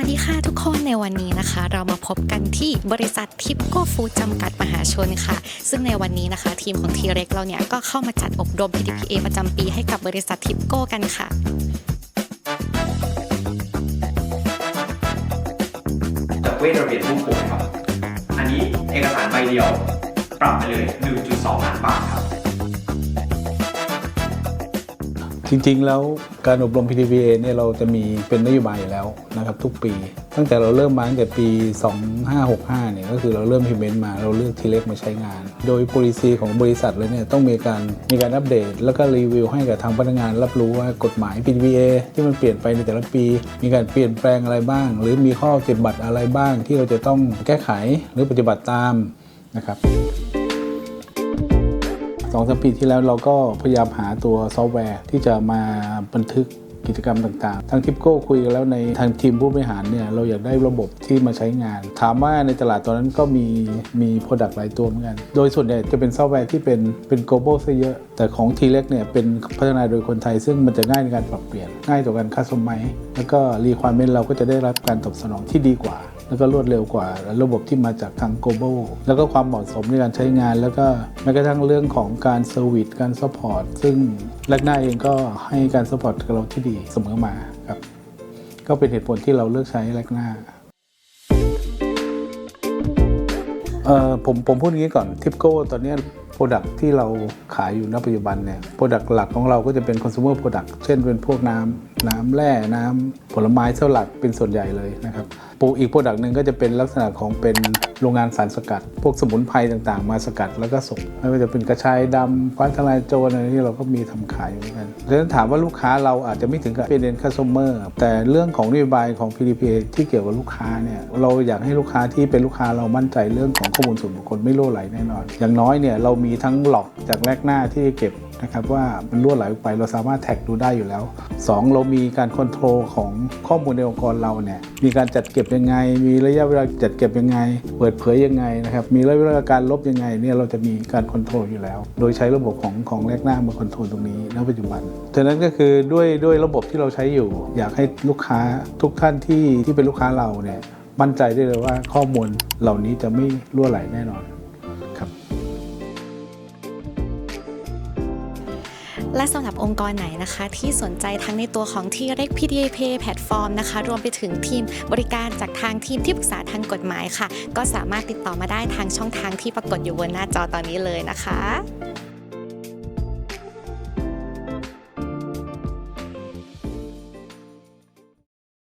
วัสดีค่ะทุกคนในวันนี้นะคะ เรามาพบกันที่บริษัททิปโก้ฟู้ดจำกัดมหาชนค่ะ ซึ่งในวันนี้นะคะ ทีมของทีเร็กเราเนี่ยก็เข้ามาจัดอบรม PDPA ประจำปีให้กับบริษัททิปโก้กันค่ะจากเวทระเบียบผู้ป่วยครับ อันนี้เอกสารใบเดียว ปรับไปเลย 1.2ล้านบาทครับ จริงๆ แล้วการอบรม PTPA เนี่ยเราจะมีเป็นนโยบายอยู่แล้วนะครับทุกปี ตั้งแต่เราเริ่มมาตั้งแต่ปี 2565 เนี่ยก็คือเราเริ่ม implement มาเราเลือกทีเล็กมาใช้งาน โดย policy ของบริษัทเลยเนี่ยต้องมีการมีการอัปเดต แล้วก็รีวิวให้กับทางพนักงานรับรู้ว่ากฎหมาย PTPA ที่มันเปลี่ยนไปในแต่ละปี มีการเปลี่ยนแปลงอะไรบ้าง หรือมีข้อปฏิบัติอะไรบ้างที่เราจะต้องแก้ไขหรือปฏิบัติตามนะครับ สองสามปีที่แล้วเราก็พยายามหาตัวซอฟต์แวร์ที่จะมาบันทึกกิจกรรมต่างๆ ทางทิปโก้คุยกันแล้วในทางทีมผู้บริหารเนี่ยเราอยากได้ระบบที่มาใช้งาน ถามว่าในตลาดตอนนั้นก็มีมีโปรดักต์หลายตัวเหมือนกัน โดยส่วนใหญ่จะเป็นซอฟต์แวร์ที่เป็นเป็น global ซะเยอะ แต่ของ t ีเล็กเนี่ยเป็นพัฒนาโดยคนไทย ซึ่งมันจะง่ายในการปรับเปลี่ยน ง่ายต่อการคัสตอมไมแล้วก็รีคว i เมนเราก็จะได้รับการตอบสนองที่ดีกว่า แล้วก็รวดเร็วกว่าระบบที่มาจากทาง global แล้วก็ความเหมาะสมในการใช้งาน แล้วก็แม้กระทั่งเรื่องของการเซอร์วิสการซัพพอร์ตซึ่งแรกหน้าเองก็ให้การซัพพอร์ตกับเราที่ดีเสมอมาครับก็เป็นเหตุผลที่เราเลือกใช้แรกหน้าเอ่อผมผมพูดอย่างนี้ก่อนทิปโก้ตอนนี้โปรดักที่เราขายอยู่ณปัจจุบันเนี่ยโปรดักหลักของเราก็จะเป็น consumer product เช่นเป็นพวกน้ำ น้ำแร่น้ำผลไม้เท่าหลักเป็นส่วนใหญ่เลยนะครับปูอีกโปรดักต์หนึ่งก็จะเป็นลักษณะของเป็นโรงงานสารสกัด พวกสมุนไพรต่างๆ มาสกัดแล้วก็ส่งไม่ว่าจะเป็นกระชายดำฟ้าทลายโจรอะไรที่เราก็มีทำขายเหมือนกันดังนั้นถามว่าลูกค้าเราอาจจะไม่ถึงกับเป็นเดนคัสเมอร์แต่เรื่องของนโยบายของ PDP ที่เกี่ยวกับลูกค้าเนี่ยเราอยากให้ลูกค้าที่เป็นลูกค้าเรามั่นใจเรื่องของข้อมูลส่วนบุคคลไม่รั่ไหลแน่นอน อย่างน้อยเนี่ยเรามีทั้งหลอกจากแรกหน้าที่เก็บ นะครับว่ามันรั่วไหลออกไปเราสามารถแท็กดูได้อยู่แล้ว 2 เรามีการคอนโทรลของข้อมูลในองค์กรเราเนี่ยมีการจัดเก็บยังไง มีระยะเวลาจัดเก็บยังไง เปิดเผยยังไงนะครับมีระยะเวลาการลบยังไงเนี่ยเราจะมีการคอนโทรลอยู่แล้ว โดยใช้ระบบของของแรกหน้ามาคอนโทรลตรงนี้ณปัจจุบันฉะนั้นก็คือด้วยด้วยระบบที่เราใช้อยู่ อยากให้ลูกค้าทุกท่านที่ที่เป็นลูกค้าเราเนี่ยมั่นใจได้เลยว่าข้อมูลเหล่านี้จะไม่รั่วไหลแน่นอน และสำหรับองค์กรไหนนะคะ ที่สนใจทั้งในตัวของที่เร็ก PDPA แพลตฟอร์มนะคะ รวมไปถึงทีมบริการจากทางทีมที่ปรึกษาทางกฎหมายค่ะ ก็สามารถติดต่อมาได้ทางช่องทางที่ปรากฏอยู่บนหน้าจอตอนนี้เลยนะคะ